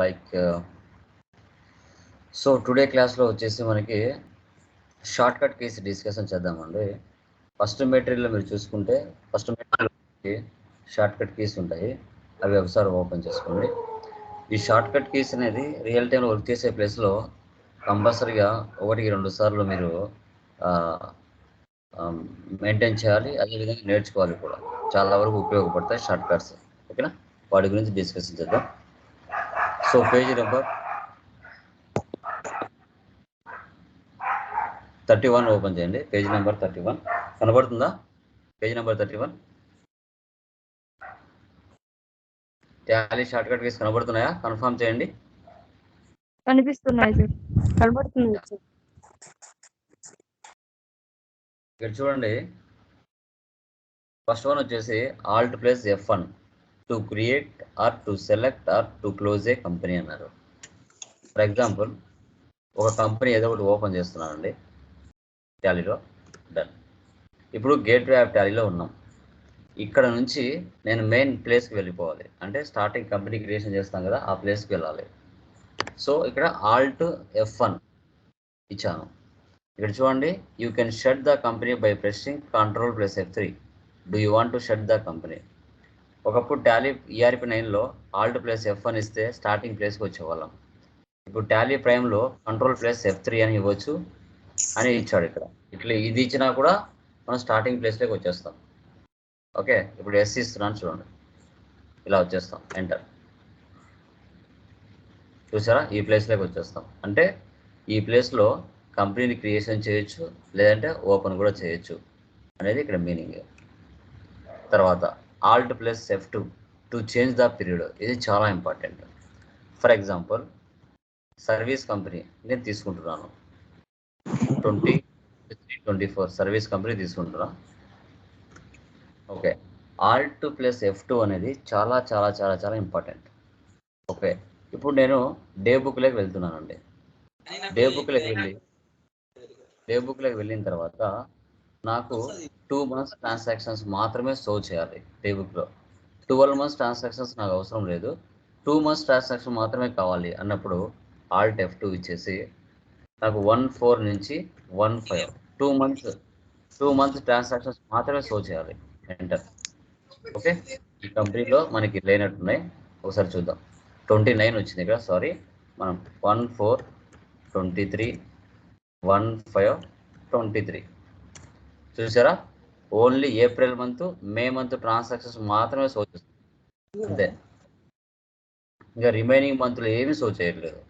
Like so today క్లాస్లో వచ్చేసి మనకి షార్ట్ కట్ కేసు డిస్కషన్ చేద్దామండి. ఫస్ట్ మెటీరియల్ మీరు చూసుకుంటే first material short cut keys ఉంటాయి. అవి ఒకసారి ఓపెన్ చేసుకోండి. ఈ షార్ట్ కట్ కీస్ అనేది రియల్ టైంలో వర్క్ చేసే ప్లేస్లో కంపల్సరీగా ఒకటికి రెండు సార్లు మీరు మెయింటైన్ చేయాలి. అదేవిధంగా నేర్చుకోవాలి కూడా. చాలా వరకు ఉపయోగపడతాయి షార్ట్ కట్స్ ఓకేనా? వాటి గురించి డిస్కషన్ చేద్దాం. So page number thirty one open చేయండి. పేజీ నెంబర్ థర్టీ వన్ కనబడుతుందా? Page number thirty one tally short cut keys కనబడుతున్నాయా? Confirm చేయండి. కనిపిస్తున్నాయి సార్. కనబడుతుంది సార్. ఇక్కడ చూడండి. ఫస్ట్ వన్ వచ్చేసి alt plus F one to create R to select R to close A company అన్నారు. For example ఒక company ఏదో ఒకటి ఓపెన్ చేస్తున్నానండి. టాలీలో డన్ ఇప్పుడు గేట్ వే ఆఫ్ టాలీలో ఉన్నాం. ఇక్కడ నుంచి నేను మెయిన్ ప్లేస్కి వెళ్ళిపోవాలి. అంటే స్టార్టింగ్ కంపెనీ క్రియేషన్ చేస్తాం కదా ఆ ప్లేస్కి వెళ్ళాలి. సో ఇక్కడ ఆల్ట్ ఎఫ్ వన్ ఇచ్చాను. ఇక్కడ చూడండి you can shut the company by pressing control plus F three do you want to shut the company ఒకప్పుడు టాలీ ఈఆర్పి నైన్లో ఆల్ట్ ప్లస్ ఎఫ్ వన్ ఇస్తే స్టార్టింగ్ ప్లేస్కి వచ్చేవాళ్ళం. ఇప్పుడు టాలీ ప్రైమ్లో కంట్రోల్ ప్లస్ ఎఫ్ త్రీ అని ఇవ్వచ్చు అని ఇచ్చాడు ఇక్కడ. ఇట్లా ఇది ఇచ్చినా కూడా మనం స్టార్టింగ్ ప్లేస్లోకి వచ్చేస్తాం. ఓకే? ఇప్పుడు ఎస్ ఇస్తున్నాను చూడండి. ఇలా వచ్చేస్తాం. ఎంటర్ చూసారా? ఈ ప్లేస్లోకి వచ్చేస్తాం. అంటే ఈ ప్లేస్లో కంపెనీని క్రియేషన్ చేయొచ్చు లేదంటే ఓపెన్ కూడా చేయొచ్చు అనేది ఇక్కడ మీనింగ్ తర్వాత alt plus F two to change the period ఇది చాలా important for example service company నేను తీసుకుంటున్నాను. Twenty twenty four service company తీసుకుంటున్నా. Okay alt plus F two అనేది చాలా చాలా చాలా చాలా ఇంపార్టెంట్ ఓకే ఇప్పుడు నేను డే బుక్లోకి వెళ్తున్నానండి. డే బుక్లోకి వెళ్ళి డే బుక్లోకి వెళ్ళిన తర్వాత నాకు టూ మంత్స్ ట్రాన్సాక్షన్స్ మాత్రమే షో చేయాలి డే బుక్లో ట్వెల్వ్ మంత్స్ ట్రాన్సాక్షన్స్ నాకు అవసరం లేదు. టూ మంత్స్ ట్రాన్సాక్షన్ మాత్రమే కావాలి అన్నప్పుడు ఆల్ట్ ఎఫ్ టూ ఇచ్చేసి నాకు వన్ ఫోర్ నుంచి one five two months two months transactions మాత్రమే షో చేయాలి. ఎంటర్ ఓకే ఈ కంపెనీలో మనకి లేనట్టున్నాయి ఒకసారి చూద్దాం. ట్వంటీ నైన్ వచ్చింది ఇక్కడ సారీ మనం one four twenty three one five twenty three చూసారా? Only April month May month transactions మాత్రమే షో చేస్తుంది. అంతే. ఇంకా రిమైనింగ్ మంత్లో ఏమీ షో చేయట్లేదు.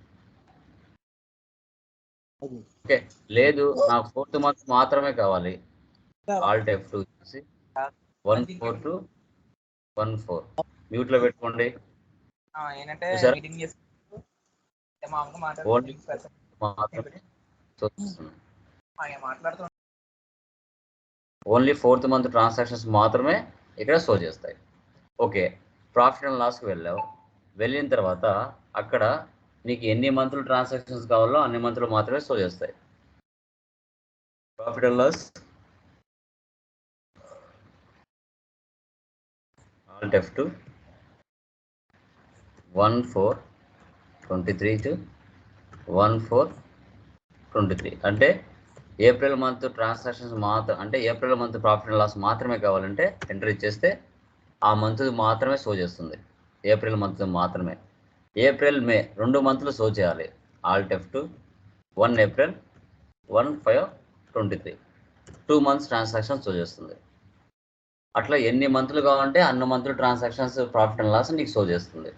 ఓకే. లేదు నాకు ఫోర్త్ మంత్ మాత్రమే కావాలి. ఆల్ట్ ఎఫ్ టూ వచ్చేసి one four to one four పెట్టుకోండి. చేసుకుంటూ మామూలుగా ఓన్లీ మాట్లాడుతూ ఓన్లీ ఫోర్త్ మంత్ ట్రాన్సాక్షన్స్ మాత్రమే ఇక్కడ షో చేస్తాయి. ఓకే ప్రాఫిట్ అండ్ లాస్కి వెళ్ళావు. వెళ్ళిన తర్వాత అక్కడ నీకు ఎన్ని మంత్లు ట్రాన్సాక్షన్స్ కావాలో అన్ని మంత్లు మాత్రమే షో చేస్తాయి. Profit and loss alt F two one four twenty three two one four twenty three అంటే ఏప్రిల్ మంత్ ట్రాన్సాక్షన్స్ మాత్రం అంటే April month profit and loss మాత్రమే కావాలంటే ఎంటర్ ఇచ్చేస్తే ఆ మంత్ మాత్రమే షో చేస్తుంది. ఏప్రిల్ మంత్ మాత్రమే. ఏప్రిల్ మే రెండు మంత్లు షో చేయాలి. Alt F two one April one five twenty three two months transactions show చేస్తుంది. అట్లా ఎన్ని మంత్లు కావాలంటే అన్ని మంత్లు ట్రాన్సాక్షన్స్ ప్రాఫిట్ అండ్ లాస్ నీకు షో చేస్తుంది.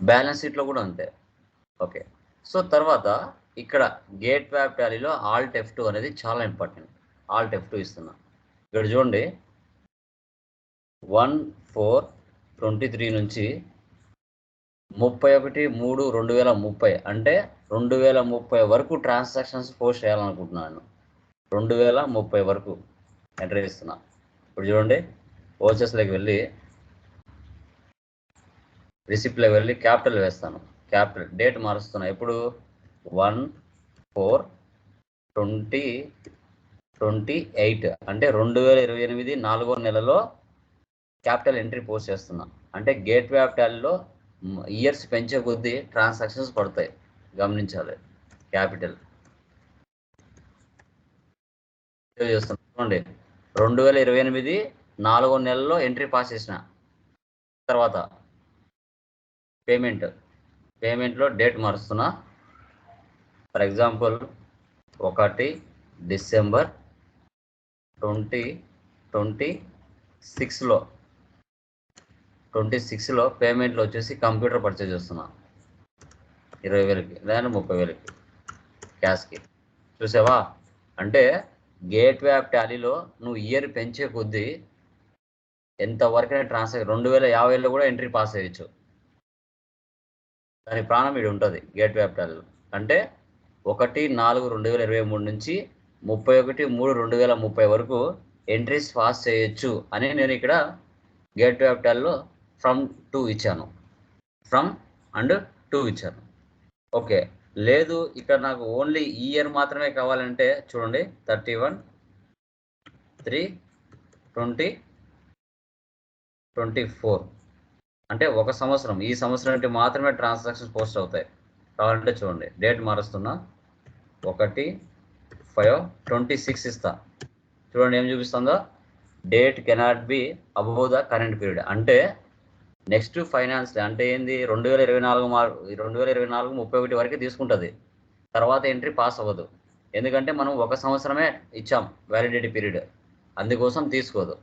బ్యాలెన్స్ షీట్లో కూడా అంతే. ఓకే సో తర్వాత ఇక్కడ గేట్ వ్యాప్ టాలీలో ఆల్ట్ ఎఫ్ టూ అనేది చాలా ఇంపార్టెంట్ ఆల్ట్ ఎఫ్ టూ ఇస్తున్నా. ఇక్కడ చూడండి. వన్ ఫోర్ ట్వంటీ త్రీ నుంచి ముప్పై ఒకటి మూడు రెండు వేల ముప్పై అంటే రెండు వేల ముప్పై వరకు ట్రాన్సాక్షన్స్ పోస్ట్ చేయాలనుకుంటున్నాను రెండు వేల ముప్పై వరకు ఎంటర్ ఇస్తున్నా ఇప్పుడు చూడండి. ఓచెస్లోకి వెళ్ళి రిసిప్ట్లోకి వెళ్ళి క్యాపిటల్ వేస్తాను. క్యాపిటల్ డేట్ మారుస్తున్నా. ఎప్పుడు? One four twenty twenty eight. అంటే రెండు వేల ఇరవై ఎనిమిది నాలుగో నెలలో క్యాపిటల్ ఎంట్రీ పోస్ట్ చేస్తున్నా. అంటే గేట్ వే ఆఫ్ టాలీలో ఇయర్స్ పెంచే కొద్దీ ట్రాన్సాక్షన్స్ పడతాయి. గమనించాలి. క్యాపిటల్. చేస్తున్నాం? చూడండి. రెండు వేల ఇరవై ఎనిమిది నాలుగో నెలలో ఎంట్రీ పాస్ చేసిన తర్వాత పేమెంట్. పేమెంట్లో డేట్ మారుస్తున్నా. ఫర్ ఎగ్జాంపుల్ ఒకటి డిసెంబర్ ట్వంటీ ట్వంటీ సిక్స్లో ట్వంటీ సిక్స్లో పేమెంట్లో వచ్చేసి కంప్యూటర్ పర్చేజ్ చేస్తున్నా. ఇరవై వేలకి లేదా ముప్పై వేలకి క్యాష్కి. చూసావా? అంటే గేట్ ఆఫ్ టాలీలో నువ్వు ఇయర్ పెంచే కొద్దీ ఎంతవరకైనా ట్రాన్సాక్షన్ రెండు వేల యాభైలో కూడా ఎంట్రీ పాస్ అయ్యచ్చు. దాని ప్రాణం ఇది ఉంటుంది గేట్ ఆఫ్ టాలీలో అంటే ఒకటి నాలుగు రెండు వేల ఇరవై మూడు నుంచి ముప్పై ఒకటి మూడు రెండు వేల ముప్పై వరకు ఎంట్రీస్ పాస్ చేయొచ్చు అని నేను ఇక్కడ గేట్ యాప్ టాలీలో ఫ్రమ్ టూ ఇచ్చాను. ఫ్రమ్ అండ్ టూ ఇచ్చాను. ఓకే లేదు ఇక్కడ నాకు ఓన్లీ ఈ ఇయర్ మాత్రమే కావాలంటే చూడండి thirty one three twenty twenty four అంటే ఒక సంవత్సరం ఈ సంవత్సరం మాత్రమే ట్రాన్సాక్షన్స్ పోస్ట్ అవుతాయి. కావాలంటే చూడండి డేట్ మారుస్తున్నా. ఒకటి ఫైవ్ ట్వంటీ సిక్స్ ఇస్తా. చూడండి ఏం చూపిస్తుందో? Date cannot be above the current period. అంటే నెక్స్ట్ ఫైనాన్స్ అంటే ఏంది? రెండు వేల ఇరవై నాలుగు మార్ రెండు వేల ఇరవై నాలుగు ముప్పై ఒకటి వరకు తీసుకుంటుంది. తర్వాత ఎంట్రీ పాస్ అవ్వదు. ఎందుకంటే మనం ఒక సంవత్సరమే ఇచ్చాం వ్యాలిడిటీ పీరియడ్. అందుకోసం తీసుకోదు.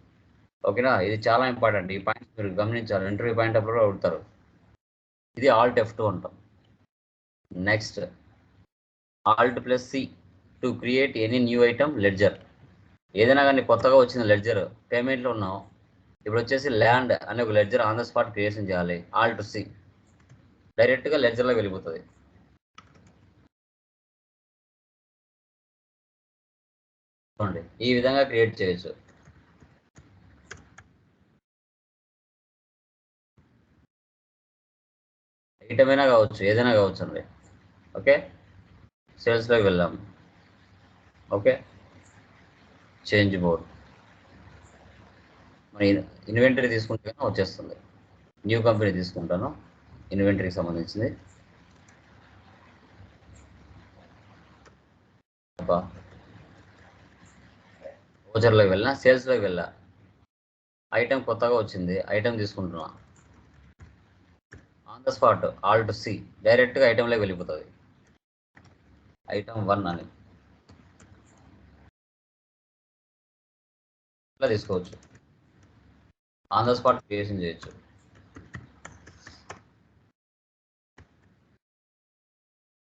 ఓకేనా? ఇది చాలా ఇంపార్టెంట్. ఈ పాయింట్ మీరు గమనించాలి. ఇంటర్వ్యూ పాయింట్ అప్పుడు కూడా అడుగుతారు. ఇది ఆల్ టెఫ్ట్ టూ అంటాం. Next. Alt plus C to create any new item ledger ఏదైనా కానీ కొత్తగా వచ్చిన లెడ్జర్ పేమెంట్లో ఉన్నాం ఇప్పుడు వచ్చేసి ల్యాండ్ అనే ఒక ledger on the spot creation చేయాలి. ఆల్ టు సి డైరెక్ట్గా లెడ్జర్లో వెళ్ళిపోతుంది. చూడండి ఈ విధంగా క్రియేట్ చేయొచ్చు. ఐటమ్ అయినా కావచ్చు ఏదైనా కావచ్చు అండి. ఓకే సేల్స్లోకి వెళ్ళాము ఓకే? Change board. మన ఇన్వెంటరీ తీసుకుంటే వచ్చేస్తుంది. న్యూ కంపెనీ తీసుకుంటాను. ఇన్వెంటరీకి సంబంధించింది. ఓచర్లోకి వెళ్ళినా సేల్స్లోకి వెళ్ళా. ఐటెం కొత్తగా వచ్చింది. ఐటెం తీసుకుంటున్నా. On the spot alt to C. డైరెక్ట్గా ఐటెంలోకి వెళ్ళిపోతుంది. ఐటమ్ వన్ అని. ఇట్లా తీసుకోవచ్చు. ఆన్ ద స్పాట్ క్రియేషన్ చేయొచ్చు.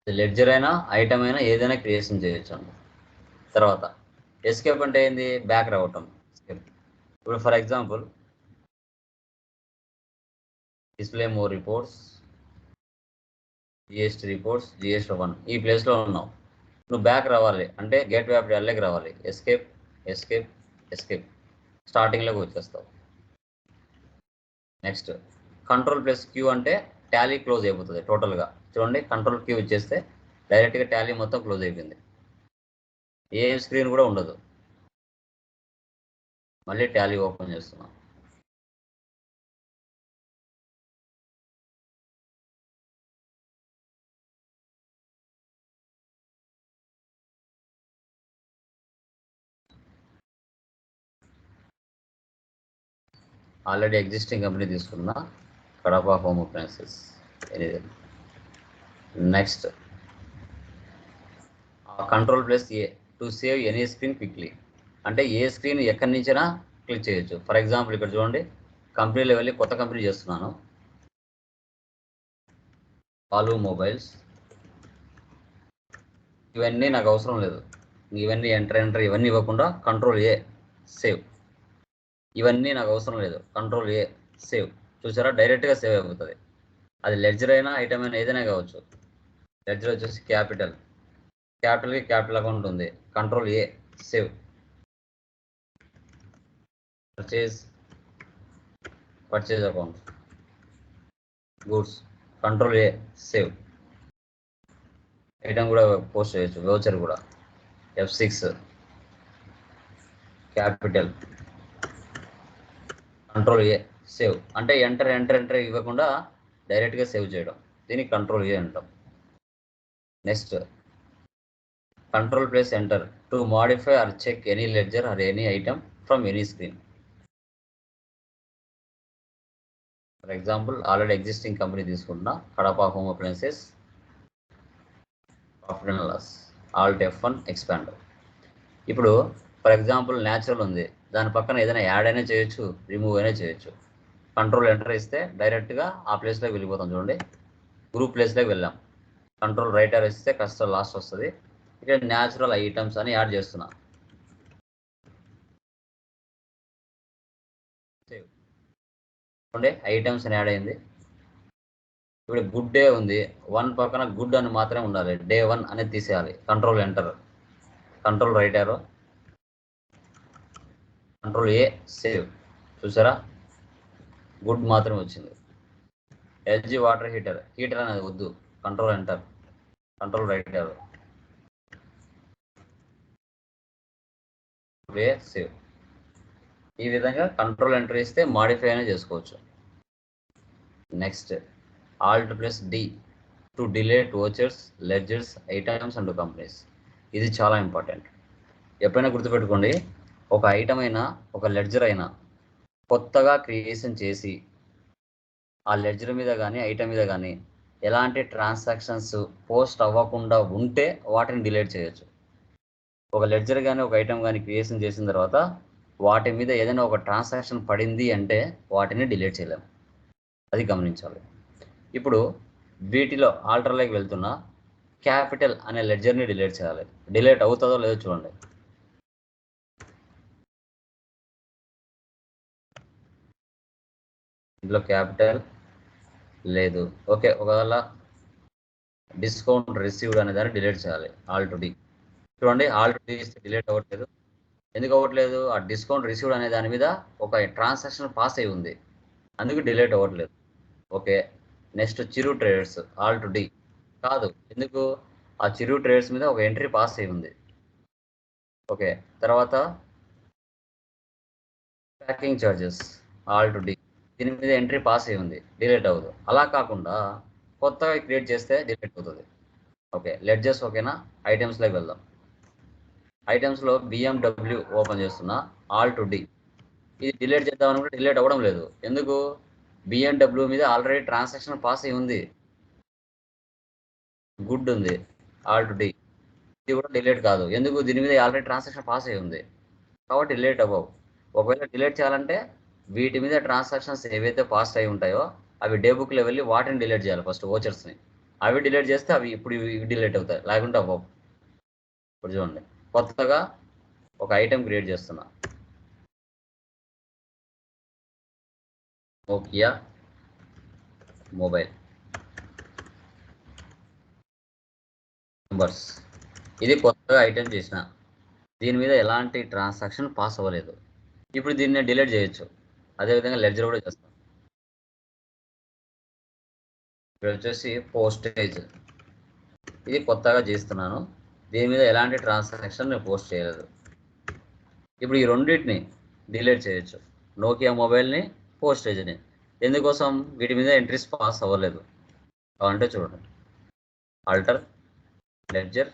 లెడ్జర్ అయినా ఐటమ్ అయినా ఏదైనా క్రియేషన్ చేయొచ్చు అండి తర్వాత ఎస్కేప్ అంటే ఏంది? బ్యాక్ రావటం. escape. ఇప్పుడు for example display more reports. GST reports GST one ఈ ప్లేస్లో ఉన్నావు. నువ్వు బ్యాక్ రావాలి. అంటే గేట్ వే ఆఫ్ డాల్లోకి రావాలి. ఎస్కేప్ ఎస్కేప్ ఎస్కేప్ స్టార్టింగ్లోకి వచ్చేస్తావు. నెక్స్ట్ కంట్రోల్ ప్లస్ క్యూ అంటే టాలీ క్లోజ్ అయిపోతుంది టోటల్గా చూడండి కంట్రోల్ క్యూ ఇచ్చేస్తే డైరెక్ట్గా టాలీ మొత్తం క్లోజ్ అయిపోయింది. ఏ స్క్రీన్ కూడా ఉండదు. మళ్ళీ టాలీ ఓపెన్ చేస్తున్నాం. ఆల్రెడీ ఎగ్జిస్టింగ్ కంపెనీ తీసుకున్న Kadapa home appliances. Next. Control plus A to save any screen quickly. అంటే ఏ స్క్రీన్ ఎక్కడి నుంచైనా క్లిక్ చేయొచ్చు. ఫర్ ఎగ్జాంపుల్ ఇక్కడ చూడండి కంపెనీలో వెళ్ళి కొత్త కంపెనీ చేస్తున్నాను. పాలు మొబైల్స్. ఇవన్నీ నాకు అవసరం లేదు. ఇవన్నీ ఎంటర్ ఎంటర్ ఇవన్నీ ఇవ్వకుండా కంట్రోల్ ఏ సేవ్. ఇవన్నీ నాకు అవసరం లేదు. కంట్రోల్ ఏ సేవ్ చూసారా? డైరెక్ట్గా సేవ్ అయిపోతుంది. అది లెడ్జర్ అయినా ఐటమ్ అయినా ఏదైనా కావచ్చు. లెడ్జర్ వచ్చేసి క్యాపిటల్ క్యాపిటల్కి క్యాపిటల్ అకౌంట్ ఉంది control A save purchase purchase account goods control A save item కూడా పోస్ట్ చేయొచ్చు. వౌచర్ కూడా. F six capital control A save అంటే ఎంటర్ ఎంటర్ ఎంటర్ ఇవ్వకుండా డైరెక్ట్గా సేవ్ చేయడం. దీనికి కంట్రోల్ ఏ అంటాం. Next control plus enter to modify or check any ledger or any item from any screen for example already existing company తీసుకుంటున్నా. Kadapa home appliances profit and loss alt F one expand ఇప్పుడు for example natural ఉంది. దాని పక్కన ఏదైనా add అయినా చేయొచ్చు remove అయినా చేయొచ్చు. కంట్రోల్ ఎంటర్ ఇస్తే డైరెక్ట్గా ఆ ప్లేస్లోకి వెళ్ళిపోతాం చూడండి. గ్రూప్ ప్లేస్లోకి వెళ్ళాం. కంట్రోల్ రైటర్ ఇస్తే కష్టం లాస్ట్ వస్తుంది. ఇక్కడ న్యాచురల్ ఐటమ్స్ అని యాడ్ చేస్తున్నా. చూడండి ఐటమ్స్ అని యాడ్ అయింది. ఇప్పుడు గుడ్ డే ఉంది. వన్ పక్కన గుడ్ అని మాత్రమే ఉండాలి. డే వన్ అనేది తీసేయాలి. Control enter control right arrow control A save. చూసారా? గుడ్ మాత్రమే వచ్చింది. LG water heater. హీటర్ అనేది వద్దు. Control enter. Control right arrow. వే సేవ్. ఈ విధంగా కంట్రోల్ ఎంటర్ ఇస్తే మాడిఫై అయినా చేసుకోవచ్చు. Next alt plus D to delete vouchers ledgers items and companies. ఇది చాలా ఇంపార్టెంట్. ఎప్పుడైనా గుర్తుపెట్టుకోండి ఒక ఐటమ్ అయినా ఒక లెడ్జర్ అయినా కొత్తగా క్రియేషన్ చేసి ఆ లెడ్జర్ మీద కానీ ఐటమ్ మీద కానీ ఎలాంటి ట్రాన్సాక్షన్స్ పోస్ట్ అవ్వకుండా ఉంటే వాటిని డిలీట్ చేయొచ్చు. ఒక లెడ్జర్ కానీ ఒక ఐటమ్ కానీ క్రియేషన్ చేసిన తర్వాత వాటి మీద ఏదైనా ఒక ట్రాన్సాక్షన్ పడింది అంటే వాటిని డిలీట్ చేయలేము అది గమనించాలి. ఇప్పుడు వీటిలో ఆల్టర్లోకి వెళ్తున్న క్యాపిటల్ అనే లెడ్జర్ని డిలీట్ చేయాలి. డిలీట్ అవుతుందో లేదో చూడండి. ఇందులో క్యాపిటల్ లేదు. ఓకే ఒకవేళ డిస్కౌంట్ రిసీవ్డ్ అనే దాన్ని డిలీట్ చేయాలి ఆల్ టు డి. చూడండి ఆల్ టు డి డిలీట్ అవ్వట్లేదు. ఎందుకు అవ్వట్లేదు? ఆ డిస్కౌంట్ రిసీవ్డ్ అనే దాని మీద ఒక ట్రాన్సాక్షన్ పాస్ అయి ఉంది. అందుకు డిలీట్ అవ్వట్లేదు. Okay next Chiru traders alt to D. కాదు ఎందుకు? ఆ చిరు ట్రేడర్స్ మీద ఒక ఎంట్రీ పాస్ అయి ఉంది. ఓకే తర్వాత packing charges alt to D. దీని మీద ఎంట్రీ పాస్ అయి ఉంది. డిలీట్ అవ్వదు. అలా కాకుండా కొత్తగా క్రియేట్ చేస్తే డిలీట్ అవుతుంది. ఓకే లెడ్జెస్ ఓకేనా? ఐటమ్స్లోకి వెళ్దాం. ఐటమ్స్లో బిఎండబ్ల్యూ ఓపెన్ చేస్తున్నా. ఆల్ టు డి ఇది డిలీట్ చేద్దామని కూడా డిలీట్ అవ్వడం లేదు. ఎందుకు? బిఎండబ్ల్యూ మీద ఆల్రెడీ ట్రాన్సాక్షన్ పాస్ అయి ఉంది. గుడ్ ఉంది. ఆల్ టు డి ఇది కూడా డిలీట్ కాదు. ఎందుకు? దీని మీద ఆల్రెడీ ట్రాన్సాక్షన్ పాస్ అయి ఉంది. కాబట్టి డిలీట్ అవ్వవు. ఒకవేళ డిలీట్ చేయాలంటే వీటి మీద ట్రాన్సాక్షన్స్ ఏవైతే పాస్ అయి ఉంటాయో అవి డే బుక్లో వెళ్ళి వాటిని డిలీట్ చేయాలి ఫస్ట్ ఓచర్స్ని. అవి డిలీట్ చేస్తే అవి ఇప్పుడు డిలీట్ అవుతాయి. లేకుంటే అవ్వవు ఇప్పుడు చూడండి. కొత్తగా ఒక ఐటెం క్రియేట్ చేస్తున్నా. Nokia mobile. నంబర్స్. ఇది కొత్తగా ఐటెం చేసిన. దీని మీద ఎలాంటి ట్రాన్సాక్షన్ పాస్ అవ్వలేదు. ఇప్పుడు దీన్ని డిలీట్ చేయొచ్చు. అదేవిధంగా లెడ్జర్ కూడా చేస్తాం. ఇక్కడ వచ్చేసి పోస్టేజ్ ఇది కొత్తగా చేస్తున్నాను. దీని మీద ఎలాంటి ట్రాన్సాక్షన్ నేను పోస్ట్ చేయలేదు. ఇప్పుడు ఈ రెండింటిని డిలీట్ చేయొచ్చు. నోకియా మొబైల్ని పోస్టేజ్ని ఎందుకోసం? వీటి మీద ఎంట్రీస్ పాస్ అవ్వలేదు. అంటే చూడండి. Alter ledger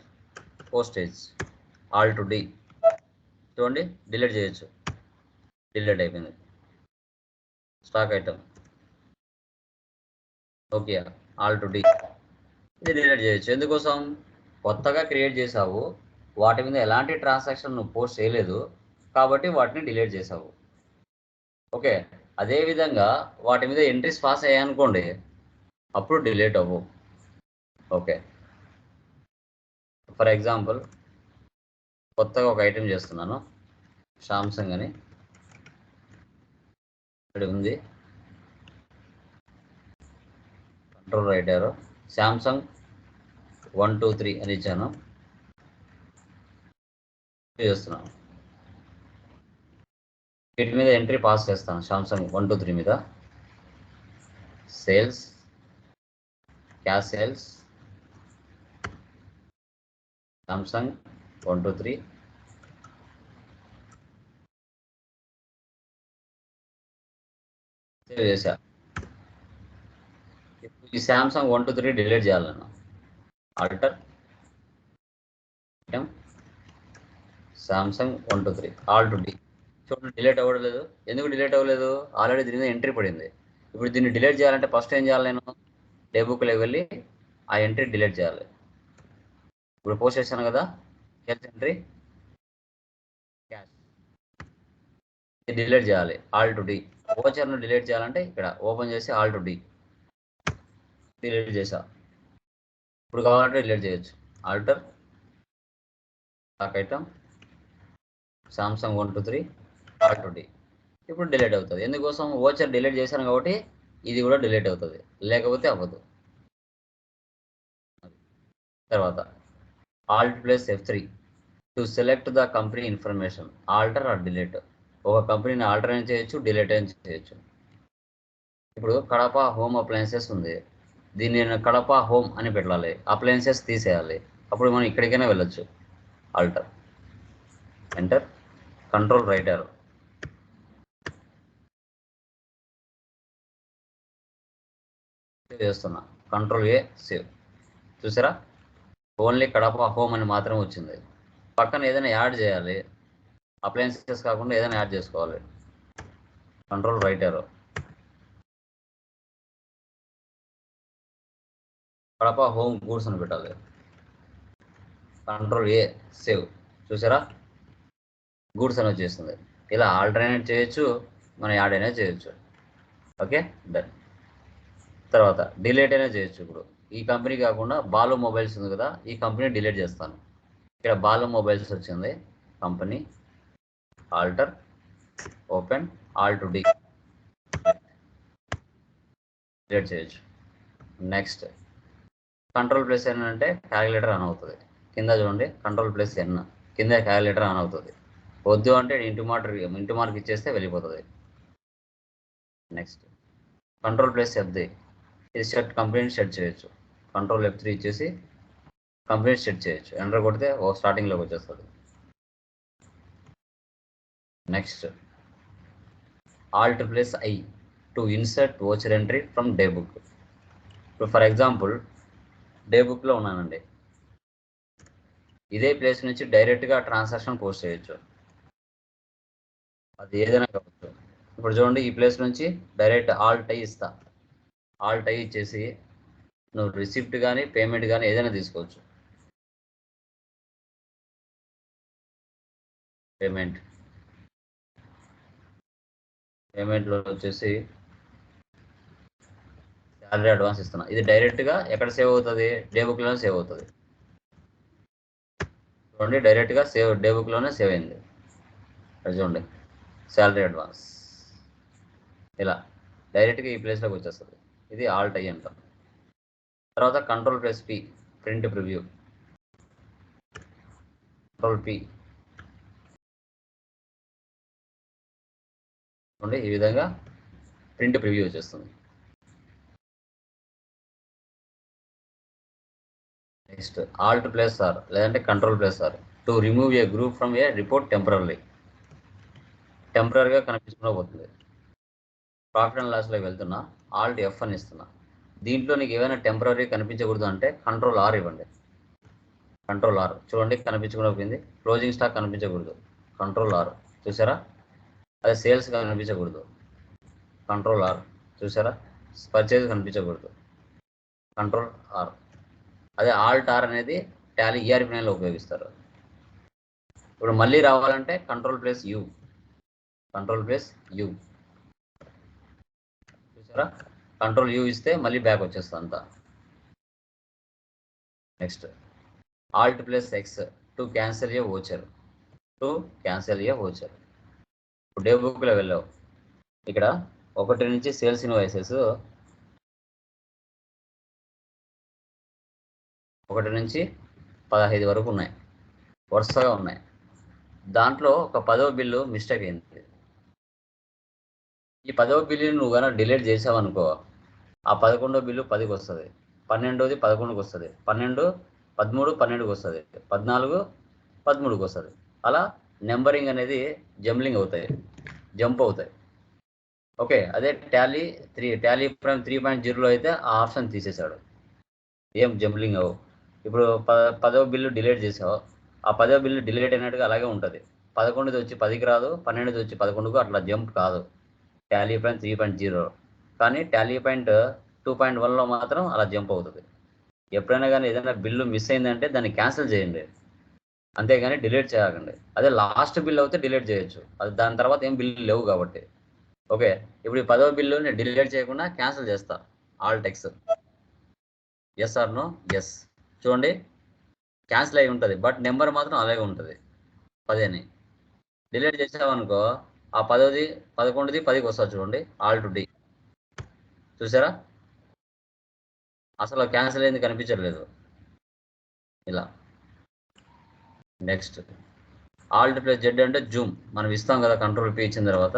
postage alt to D చూడండి డిలీట్ చేయొచ్చు. డిలీట్ అయిపోయింది. Stock item okay alt to D ఇది డిలీట్ చేయొచ్చు. ఎందుకోసం? కొత్తగా క్రియేట్ చేసావు. వాటి మీద ఎలాంటి ట్రాన్సాక్షన్ నువ్వు పోస్ట్ చేయలేదు. కాబట్టి వాటిని డిలీట్ చేసావు. ఓకే అదేవిధంగా వాటి మీద ఎంట్రీస్ పాస్ అయ్యాయనుకోండి అప్పుడు డిలీట్ అవ్వు. ఓకే ఫర్ ఎగ్జాంపుల్ కొత్తగా ఒక ఐటెం చేస్తున్నాను. సామ్సంగ్ అని. ఇక్కడ ఉంది. Control right arrow Samsung one two three అని ఇచ్చాను. చేస్తున్నాను. వీటి మీద ఎంట్రీ పాస్ చేస్తాను. శాంసంగ్ వన్ టూ త్రీ మీద. Sales cash sales Samsung one two three save చేశా. ఈ Samsung one two three delete చేయాలన్నా alter Samsung one two three alt to D చూడండి డిలీట్ అవ్వలేదు ఎందుకు డిలీట్ అవ్వలేదు? ఆల్రెడీ దీని మీద ఎంట్రీ పడింది. ఇప్పుడు దీన్ని డిలీట్ చేయాలంటే ఫస్ట్ ఏం చేయాలి నేను? డే బుక్లోకి వెళ్ళి ఆ ఎంట్రీ డిలీట్ చేయాలి. ఇప్పుడు పోస్ట్ చేశాను కదా? హెల్త్ ఎంట్రీ క్యాష్ డిలీట్ చేయాలి. ఆల్ టు డి ఓచర్ను డిలీట్ చేయాలంటే ఇక్కడ ఓపెన్ చేసి ఆల్ టు డి. డిలీట్ చేసా. ఇప్పుడు కావాలంటే డిలీట్ చేయొచ్చు. Alter. Stock item. Samsung one two three. Alt to D. ఇప్పుడు డిలీట్ అవుతుంది. ఎందుకోసం? ఓచర్ డిలీట్ చేశాను కాబట్టి ఇది కూడా డిలీట్ అవుతుంది. లేకపోతే అవ్వదు. తర్వాత alt plus F three. To select the company information. Alter or delete. ఒక కంపెనీని ఆల్టర్ చేయొచ్చు డిలేట్ అయిన చేయొచ్చు. ఇప్పుడు కడప హోమ్ అప్లయన్సెస్ ఉంది. దీన్ని నేను కడప హోమ్ అని పెట్టాలి. అప్లయన్సెస్ తీసేయాలి. అప్పుడు మనం ఇక్కడికైనా వెళ్ళొచ్చు. ఆల్టర్ ఎంటర్ కంట్రోల్ రైటర్ చేస్తున్నా. కంట్రోల్ ఏ సేవ్ చూసారా? ఓన్లీ కడప హోమ్ అని మాత్రమే వచ్చింది. పక్కన ఏదైనా యాడ్ చేయాలి. అప్లయన్సెస్ కాకుండా ఏదైనా యాడ్ చేసుకోవాలి. Control writer. Kadapa home goods అని పెట్టాలి. Control A save. చూసారా? గూడ్స్ అని వచ్చేస్తుంది ఇలా ఆల్టర్నేట్ చేయొచ్చు మనం యాడ్ అయినా చేయొచ్చు. ఓకే? డన్. తర్వాత డిలీట్ అయినా చేయొచ్చు ఇప్పుడు. ఈ కంపెనీ కాకుండా బాలు మొబైల్స్ ఉంది కదా ఈ కంపెనీ డిలీట్ చేస్తాను. ఇక్కడ బాలు మొబైల్స్ వచ్చింది company. Alter open alt to D చేయొచ్చు నెక్స్ట్ కంట్రోల్ ప్లస్ ఎన్ అంటే క్యాలిక్యులేటర్ ఆన్ అవుతుంది. కింద చూడండి కంట్రోల్ ప్లస్ ఎన్ కింద క్యాలిక్యులేటర్ ఆన్ అవుతుంది. వద్దు అంటే ఇంటి మార్క్ ఇంటి మార్క్ ఇచ్చేస్తే వెళ్ళిపోతుంది. నెక్స్ట్ కంట్రోల్ ప్లస్ ఎఫ్ది ఇది సెట్ కంప్లీట్ సెట్ చేయొచ్చు. కంట్రోల్ ఎఫ్ త్రీ ఇచ్చేసి కంప్లీట్ సెట్ చేయొచ్చు. ఎంటర్ కొడితే ఓ స్టార్టింగ్లోకి వచ్చేస్తుంది. Next alt plus I to insert voucher entry from day book ఇప్పుడు ఫర్ ఎగ్జాంపుల్ డే బుక్లో ఉన్నానండి. ఇదే ప్లేస్ నుంచి డైరెక్ట్గా ట్రాన్సాక్షన్ పోస్ట్ చేయొచ్చు. అది ఏదైనా కావచ్చు. ఇప్పుడు చూడండి ఈ ప్లేస్ నుంచి డైరెక్ట్ ఆల్ టై ఇస్తా. ఆల్ టై ఇచ్చేసి నువ్వు రిసిప్ట్ కానీ పేమెంట్ కానీ ఏదైనా తీసుకోవచ్చు. పేమెంట్ పేమెంట్లో వచ్చేసి శాలరీ అడ్వాన్స్ ఇస్తున్నా. ఇది డైరెక్ట్గా ఎక్కడ సేవ్ అవుతుంది? డే బుక్లోనే సేవ్ అవుతుంది. చూడండి డైరెక్ట్గా సేవ్ డే బుక్లోనే సేవ్ అయింది. చూడండి శాలరీ అడ్వాన్స్. ఇలా డైరెక్ట్గా ఈ ప్లేస్లోకి వచ్చేస్తుంది. ఇది ఆల్ట్ అయ్యి అంటాం. తర్వాత control plus P print preview. Control P. చూడండి ఈ విధంగా ప్రింట్ ప్రివ్యూ వచ్చేస్తుంది. నెక్స్ట్ ఆల్ట్ ప్లస్ ఆర్ లేదంటే control plus R to remove a group from a report temporary టెంపరీగా కనిపించకుండా పోతుంది. ప్రాఫిట్ అండ్ లాస్లోకి వెళ్తున్నా ఆల్ట్ ఎఫ్ అని ఇస్తున్నా. దీంట్లో నీకు ఏమైనా టెంపరీ కనిపించకూడదు అంటే కంట్రోల్ ఆర్ ఇవ్వండి. కంట్రోల్ ఆర్ చూడండి కనిపించకుండా పోయింది. క్లోజింగ్ స్టాక్ కనిపించకూడదు. కంట్రోల్ ఆర్ చూసారా? అది సేల్స్ కనిపించకూడదు. Control R. చూసారా పర్చేజ్ కనిపించకూడదు. Control R. అదే ఆల్ట్ ఆర్ అనేది టాలీ ఈఆర్పి నైన్లో ఉపయోగిస్తారు. ఇప్పుడు మళ్ళీ రావాలంటే control plus U. Control plus U. చూసారా కంట్రోల్ యూ ఇస్తే మళ్ళీ బ్యాక్ వచ్చేస్తుంది అంతా. Next. Alt plus X. To cancel a voucher. To cancel a voucher. Day బుక్లో వెళ్ళావు. ఇక్కడ ఒకటి నుంచి సేల్స్ ఇన్వాయిసెస్ ఒకటి నుంచి పదహైదు వరకు ఉన్నాయి. వరుసగా ఉన్నాయి. దాంట్లో ఒక పదవ బిల్లు మిస్టేక్ అయింది. ఈ పదవ బిల్లుని నువ్వు కనుక డిలీట్ చేసావనుకో ఆ పదకొండో బిల్లు పదికి వస్తుంది. పన్నెండోది పదకొండుకి వస్తుంది. పన్నెండు పదమూడు పన్నెండుకి వస్తుంది. పద్నాలుగు పదమూడుకి వస్తుంది. అలా నెంబరింగ్ అనేది జంబ్లింగ్ అవుతాయి. జంప్ అవుతాయి. ఓకే అదే Tally three Tally prime three point జీరోలో అయితే ఆ ఆప్షన్ తీసేశాడు. ఏం జంప్లింగ్ అవ్వు. ఇప్పుడు ప పదవ బిల్లు డిలీట్ చేసావు. ఆ పదవ బిల్లు డిలీట్ అయినట్టుగా అలాగే ఉంటుంది. పదకొండుది వచ్చి పదికి రాదు పన్నెండుది వచ్చి పదకొండుకు అట్లా జంప్ కాదు. Tally point three point zero. కానీ టాలీ పాయింట్ టూ పాయింట్ వన్లో మాత్రం అలా జంప్ అవుతుంది. ఎప్పుడైనా కానీ ఏదైనా బిల్లు మిస్ అయిందంటే దాన్ని క్యాన్సిల్ చేయండి. అంతేగాని డిలీట్ చేయకండి అదే లాస్ట్ బిల్ అయితే డిలీట్ చేయొచ్చు. అది దాని తర్వాత ఏం బిల్లు లేవు కాబట్టి. ఓకే ఇప్పుడు ఈ పదవ బిల్లు నేను డిలీట్ చేయకుండా క్యాన్సిల్ చేస్తా. Alt X. Yes or no yes చూడండి. క్యాన్సిల్ అయి ఉంటుంది. బట్ నెంబర్ మాత్రం అలాగే ఉంటుంది. పదేని. డిలీట్ చేసామనుకో ఆ పదవది పదకొండుది పదికి వస్తుంది చూడండి. Alt to D. చూసారా? అసలు క్యాన్సిల్ అయింది కనిపించట్లేదు. ఇలా. నెక్స్ట్ ఆల్ట్ ప్లస్ జెడ్ అంటే జూమ్ మనం ఇస్తాం కదా కంట్రోల్ పీ ఇచ్చిన తర్వాత.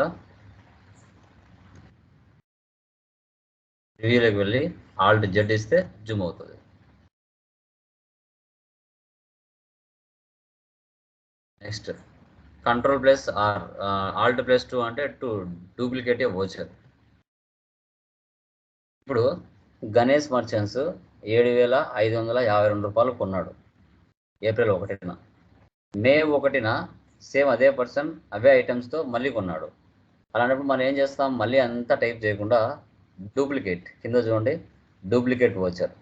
రివ్యూలోకి వెళ్ళి ఆల్ట్ జెడ్ ఇస్తే జూమ్ అవుతుంది. Next control plus R alt plus two అంటే టూ డూప్లికేట్ ఓచర్ ఇప్పుడు గణేష్ మర్చెంట్స్ ఏడు వేల ఐదు వందల యాభై రెండు రూపాయలు కొన్నాడు. ఏప్రిల్ ఒకటిన. మే ఒకటిన సేమ్ అదే పర్సన్ అవే ఐటమ్స్తో మళ్ళీ కొన్నాడు. అలాంటప్పుడు మనం ఏం చేస్తాం? మళ్ళీ అంతా టైప్ చేయకుండా డూప్లికేట్. కింద చూడండి. డూప్లికేట్ వచ్చారు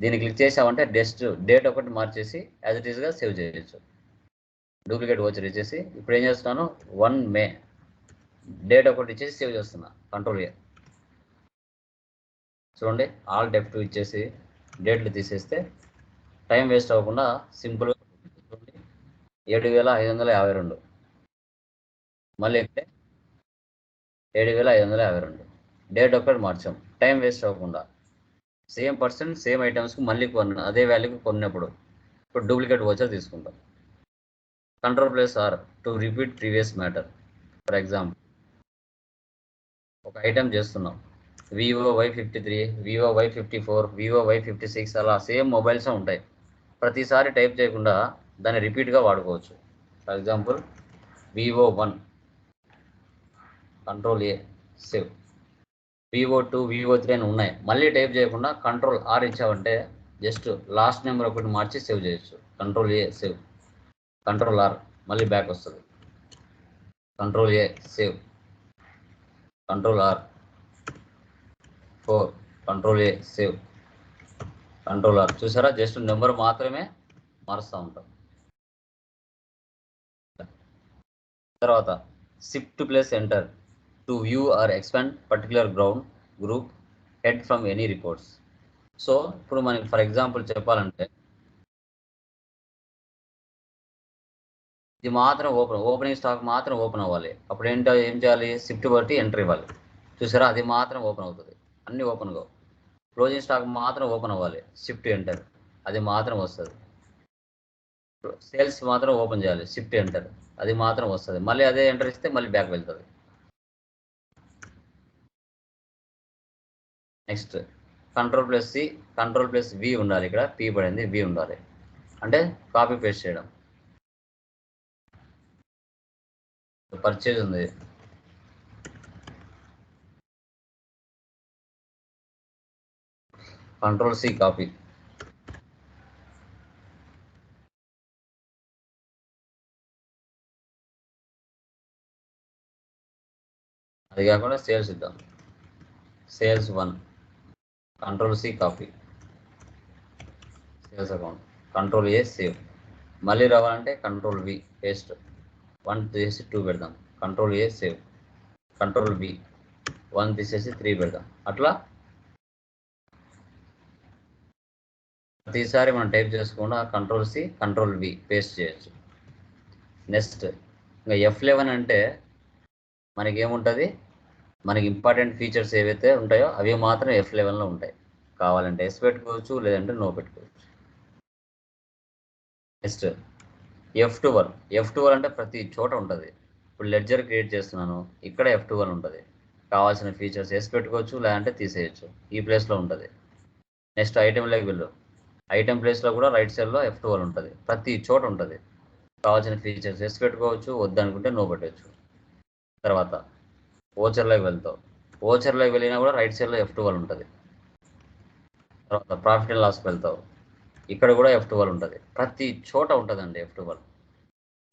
దీన్ని క్లిక్ చేసామంటే డెస్ట్ డేట్ ఒకటి మార్చేసి యాజ్ ఇట్ ఈస్గా సేవ్ చేయొచ్చు. డూప్లికేట్ వచ్చర్ ఇచ్చేసి ఇప్పుడు ఏం చేస్తున్నాను? వన్ మే. డేట్ ఒకటి ఇచ్చేసి సేవ్ చేస్తున్నా. కంట్రోల్ ఇయర్ చూడండి. ఆల్ డెఫ్ట్ ఇచ్చేసి డేట్లు తీసేస్తే టైం వేస్ట్ అవ్వకుండా సింపుల్గా ఏడు వేల ఐదు వందల యాభై రెండు. మళ్ళీ అంటే ఏడు వేల ఐదు వందల యాభై రెండు. డేట్ ఒకటి మార్చాం. టైం వేస్ట్ అవ్వకుండా. సేమ్ పర్సన్ సేమ్ ఐటమ్స్కి మళ్ళీ కొన్న అదే వాల్యూకి కొన్నప్పుడు ఇప్పుడు డూప్లికేట్ వచ్చా తీసుకుంటాం. Control plus R to repeat previous matter for example ఒక ఐటమ్ చేస్తున్నాం. Vivo Y fifty three Vivo Y fifty four Vivo Y fifty six అలా సేమ్ మొబైల్స్ ఉంటాయి. ప్రతిసారి టైప్ చేయకుండా దాన్ని రిపీట్గా వాడుకోవచ్చు. For example Vivo one control A save Vivo two Vivo three అని ఉన్నాయి. మళ్ళీ టైప్ చేయకుండా కంట్రోల్ ఆర్ ఇచ్చావంటే జస్ట్ లాస్ట్ నెంబర్ ఒకటి మార్చి సేవ్ చేయొచ్చు. Control A save control R మళ్ళీ బ్యాక్ వస్తుంది. Control A save control R four control A save control R చూసారా? జస్ట్ నెంబర్ మాత్రమే మారుస్తూ ఉంటాం. తర్వాత shift plus enter to view or expand particular ground group head from any reports so ఇప్పుడు మనకి for example చెప్పాలంటే ఇది మాత్రం ఓపెన్ ఓపెనింగ్ స్టాక్ మాత్రం ఓపెన్ అవ్వాలి. అప్పుడు ఏంటో ఏం చేయాలి? షిఫ్ట్ బట్టి ఎంటర్ ఇవ్వాలి. చూసారా? అది మాత్రం ఓపెన్ అవుతుంది. అన్ని ఓపెన్గా క్లోజింగ్ స్టాక్ మాత్రం ఓపెన్ అవ్వాలి. షిఫ్ట్ ఎంటర్ అది మాత్రం వస్తుంది. సేల్స్ మాత్రం ఓపెన్ చేయాలి. Shift enter. అది మాత్రం వస్తుంది. మళ్ళీ అదే ఎంటర్ ఇస్తే మళ్ళీ బ్యాక్ వెళ్తుంది. Next control plus C control plus V ఉండాలి ఇక్కడ. పి పడింది వి ఉండాలి. అంటే కాపీ పేస్ట్ చేయడం. పర్చేజ్ ఉంది. Control C copy. అది కాకుండా సేల్స్ ఇద్దాం. Sales one. Control C copy sales account control A save మళ్ళీ రావాలంటే కంట్రోల్ వి పేస్ట్ వన్ తీసేసి టూ పెడదాం. Control A save control B one తీసేసి త్రీ పెడదాం. అట్లా? ప్రతిసారి మనం type చేసుకుండా control C control B paste చేయొచ్చు. నెక్స్ట్ ఇంకా ఎఫ్ లెవెన్ అంటే మనకి ఏముంటుంది మనకి ఇంపార్టెంట్ ఫీచర్స్ ఏవైతే ఉంటాయో అవి మాత్రం ఎఫ్ లెవెన్లో ఉంటాయి. కావాలంటే ఎస్ పెట్టుకోవచ్చు లేదంటే నో పెట్టుకోవచ్చు. Next F twelve F twelve అంటే ప్రతి చోట ఉంటుంది. ఇప్పుడు లెడ్జర్ క్రియేట్ చేస్తున్నాను ఇక్కడ ఎఫ్ టువల్ ఉంటుంది. కావాల్సిన ఫీచర్స్ ఎస్ పెట్టుకోవచ్చు లేదంటే తీసేయచ్చు. ఈ ప్లేస్లో ఉంటుంది. నెక్స్ట్ ఐటెంలోకి వెళ్ళు ఐటెం ప్లేస్లో కూడా రైట్ సైడ్లో ఎఫ్ టువల్ ఉంటుంది. ప్రతి చోట ఉంటుంది. కావాల్సిన ఫీచర్స్ ఎస్ పెట్టుకోవచ్చు వద్దనుకుంటే నో పెట్టవచ్చు తర్వాత ఓచర్లోకి వెళ్తావు. ఓచర్లోకి వెళ్ళినా కూడా రైట్ సైడ్లో ఎఫ్ టువల్ ఉంటుంది. తర్వాత ప్రాఫిట్ అండ్ లాస్కి వెళ్తావు. ఇక్కడ కూడా ఎఫ్ టువల్ ఉంటుంది. ప్రతి చోట ఉంటుందండి ఎఫ్ టువల్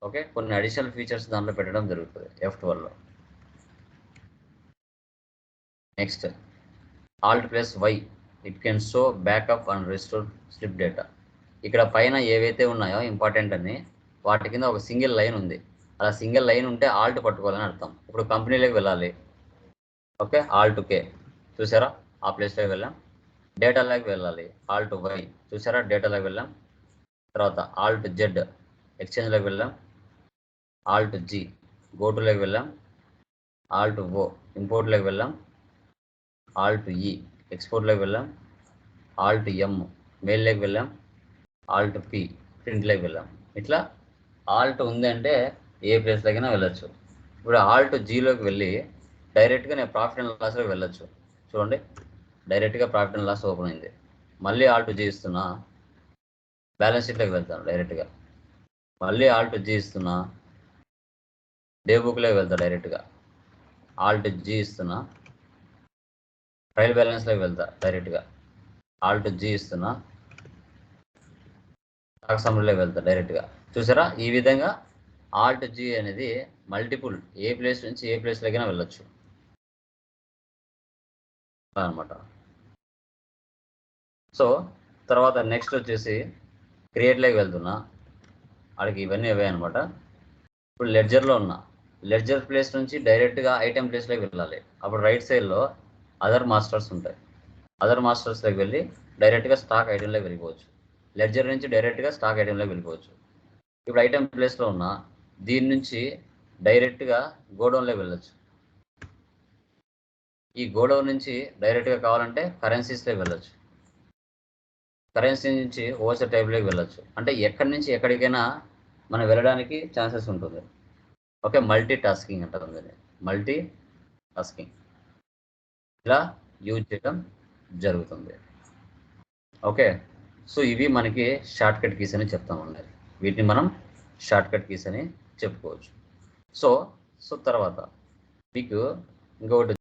ఓకే? కొన్ని అడిషనల్ ఫీచర్స్ దాంట్లో పెట్టడం జరుగుతుంది F టువల్లో next alt plus Y it can show backup and restore slip data ఇక్కడ పైన ఏవైతే ఉన్నాయో ఇంపార్టెంట్ అని వాటి కింద ఒక సింగిల్ లైన్ ఉంది. అలా సింగిల్ లైన్ ఉంటే ఆల్ట్ పట్టుకోవాలని అర్థం. ఇప్పుడు కంపెనీలోకి వెళ్ళాలి. Okay alt K. చూసారా? ఆ ప్లేస్లోకి వెళ్ళాం. డేటాలోకి వెళ్ళాలి. Alt Y. చూసారా? డేటాలోకి వెళ్ళాం. తర్వాత ఆల్ట్ జెడ్. ఎక్స్చేంజ్లోకి వెళ్ళాం. Alt G. గోటులోకి వెళ్ళాం. ఆల్ట్ ఓ. ఇంపోర్ట్లోకి వెళ్ళాం. ఆల్ట్ ఈ. ఎక్స్పోర్ట్లోకి వెళ్ళాం. ఆల్ట్ ఎం. మెయిల్లోకి వెళ్ళాం. Alt P. ప్రింట్లోకి వెళ్ళాం. ఇట్లా ఆల్ట్ ఉందంటే ఏ ప్లేస్లోకైనా వెళ్ళొచ్చు. ఇప్పుడు ఆల్ట్ జీలోకి వెళ్ళి డైరెక్ట్గా నేను ప్రాఫిట్ అండ్ లాస్లోకి వెళ్ళొచ్చు. చూడండి డైరెక్ట్గా ప్రాఫిట్ అండ్ లాస్ ఓపెన్ అయింది. మళ్ళీ ఆల్ట్ జీ ఇస్తున్నా బ్యాలెన్స్ షీట్లోకి వెళ్తాను డైరెక్ట్గా మళ్ళీ ఆల్ట్ జీ ఇస్తున్నా డే బుక్లోకి వెళ్తా డైరెక్ట్గా ఆల్ట్ జీ ఇస్తున్నా ట్రయల్ బ్యాలెన్స్లోకి వెళ్తా డైరెక్ట్గా ఆల్ట్ జీ ఇస్తున్నా స్టాక్ సమ్లోకి వెళ్తా డైరెక్ట్గా చూసారా? ఈ విధంగా ఆల్ట్ జీ అనేది మల్టిపుల్ ఏ ప్లేస్ నుంచి ఏ ప్లేస్లోకైనా వెళ్ళొచ్చు. అనమాట సో తర్వాత నెక్స్ట్ వచ్చేసి క్రియేట్లోకి వెళ్తున్నా. అక్కడికి ఇవన్నీ అవే అనమాట ఇప్పుడు లెడ్జర్లో ఉన్నా. లెడ్జర్ ప్లేస్ నుంచి డైరెక్ట్గా ఐటెం ప్లేస్లోకి వెళ్ళాలి. అప్పుడు రైట్ సైడ్లో అదర్ మాస్టర్స్ ఉంటాయి. అదర్ మాస్టర్స్లోకి వెళ్ళి డైరెక్ట్గా స్టాక్ ఐటెంలోకి వెళ్ళిపోవచ్చు. లెడ్జర్ నుంచి డైరెక్ట్గా స్టాక్ ఐటెంలోకి వెళ్ళిపోవచ్చు. ఇప్పుడు ఐటెం ప్లేస్లో ఉన్నా. దీని నుంచి డైరెక్ట్గా గోడౌన్లో వెళ్ళొచ్చు. ఈ గోడౌన్ నుంచి డైరెక్ట్గా కావాలంటే కరెన్సీస్లోకి వెళ్ళొచ్చు. కరెన్సీ నుంచి ఓసర్ టైప్లోకి వెళ్ళొచ్చు. అంటే ఎక్కడి నుంచి ఎక్కడికైనా మనం వెళ్ళడానికి ఛాన్సెస్ ఉంటుంది. ఓకే మల్టీ టాస్కింగ్ అంటారు మల్టీ టాస్కింగ్ ఇలా యూజ్ చేయడం జరుగుతుంది. ఓకే సో ఇవి మనకి షార్ట్ కట్ కీస్ అని చెప్తాం వీటిని మనం షార్ట్ కట్ కీస్ అని చెప్పుకోవచ్చు. సో సో తర్వాత మీకు ఇంకొకటి